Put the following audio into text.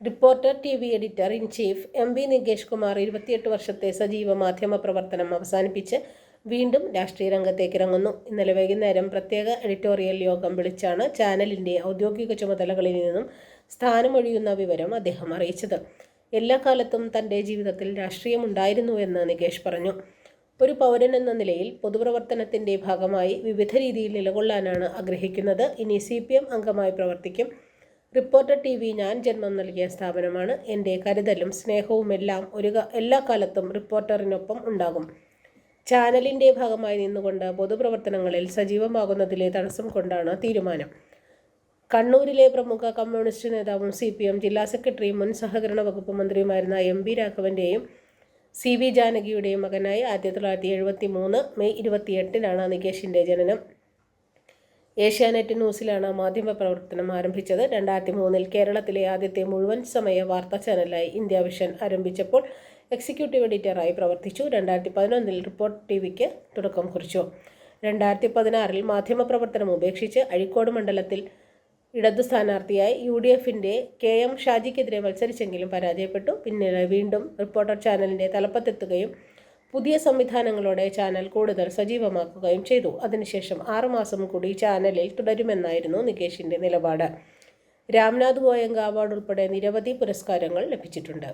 Reporter T V editor in chief M V Nikesh Kumar ഇരുപത്തിയെട്ട് വർഷത്തെ സജീവ മാധ്യമ പ്രവർത്തനം അവസാനിപ്പിച്ച് വീണ്ടും രാഷ്ട്രീയ രംഗത്തേക്ക് ഇറങ്ങുന്നു. ഇന്നലെ വൈകുന്നേരം പ്രത്യേക എഡിറ്റോറിയൽ യോഗം വിളിച്ചാണ് ചാനലിന്റെ ഔദ്യോഗിക ചുമതലകളിൽ നിന്നും സ്ഥാനമൊഴിയുന്ന വിവരം അദ്ദേഹം അറിയിച്ചത്. എല്ലാ കാലത്തും തന്റെ ജീവിതത്തിൽ രാഷ്ട്രീയമുണ്ടായിരുന്നുവെന്ന് നികേഷ് പറഞ്ഞു. ഒരു പൗരൻ എന്ന നിലയിൽ പൊതുപ്രവർത്തനത്തിന്റെ ഭാഗമായി വിവിധ രീതിയിൽ നിലകൊള്ളാനാണ് ആഗ്രഹിക്കുന്നത്. ഇനി സി അംഗമായി പ്രവർത്തിക്കും റിപ്പോർട്ടർ ടി വി ഞാൻ ജന്മം നൽകിയ സ്ഥാപനമാണ്. എന്റെ കരുതലും സ്നേഹവും എല്ലാം ഒരു എല്ലാ കാലത്തും റിപ്പോർട്ടറിനൊപ്പം ഉണ്ടാകും. ചാനലിന്റെ ഭാഗമായി നിന്നുകൊണ്ട് പൊതുപ്രവർത്തനങ്ങളിൽ സജീവമാകുന്നതിലെ തടസ്സം കൊണ്ടാണ് തീരുമാനം. കണ്ണൂരിലെ പ്രമുഖ കമ്മ്യൂണിസ്റ്റ് നേതാവും സി പി എം ജില്ലാ സെക്രട്ടറിയും മുൻ സഹകരണ വകുപ്പ് മന്ത്രിയുമായിരുന്ന എം ബി രാഘവന്റെയും സി വി ജാനകിയുടെയും മകനായി ആയിരത്തി തൊള്ളായിരത്തി എഴുപത്തി മൂന്ന് മെയ് ഇരുപത്തിയെട്ടിനാണ് നികേഷിന്റെ ജനനം. ഏഷ്യാനെറ്റ് ന്യൂസിലാണ് മാധ്യമ പ്രവർത്തനം ആരംഭിച്ചത്. രണ്ടായിരത്തി മൂന്നിൽ കേരളത്തിലെ ആദ്യത്തെ മുഴുവൻ സമയ വാർത്താ ചാനലായി ഇന്ത്യ വിഷൻ ആരംഭിച്ചപ്പോൾ എക്സിക്യൂട്ടീവ് എഡിറ്ററായി പ്രവർത്തിച്ചു. രണ്ടായിരത്തി പതിനൊന്നിൽ റിപ്പോർട്ട് ടി വിക്ക് തുടക്കം കുറിച്ചു. രണ്ടായിരത്തി പതിനാറിൽ മാധ്യമപ്രവർത്തനം ഉപേക്ഷിച്ച് അഴിക്കോട് മണ്ഡലത്തിൽ ഇടതു സ്ഥാനാർത്ഥിയായി യു ഡി എഫിന്റെ കെ എം ഷാജിക്കെതിരെ മത്സരിച്ചെങ്കിലും പരാജയപ്പെട്ടു. പിന്നീട് വീണ്ടും റിപ്പോർട്ടർ ചാനലിന്റെ തലപ്പത്തെത്തുകയും പുതിയ സംവിധാനങ്ങളോടെ ചാനൽ കൂടുതൽ സജീവമാക്കുകയും ചെയ്തു. അതിനുശേഷം ആറുമാസം കൂടി ചാനലിൽ തുടരുമെന്നായിരുന്നു നികേഷിന്റെ നിലപാട്. രാംനാഥ് ഗോയങ്ക അവാർഡ് ഉൾപ്പെടെ നിരവധി പുരസ്കാരങ്ങൾ ലഭിച്ചിട്ടുണ്ട്.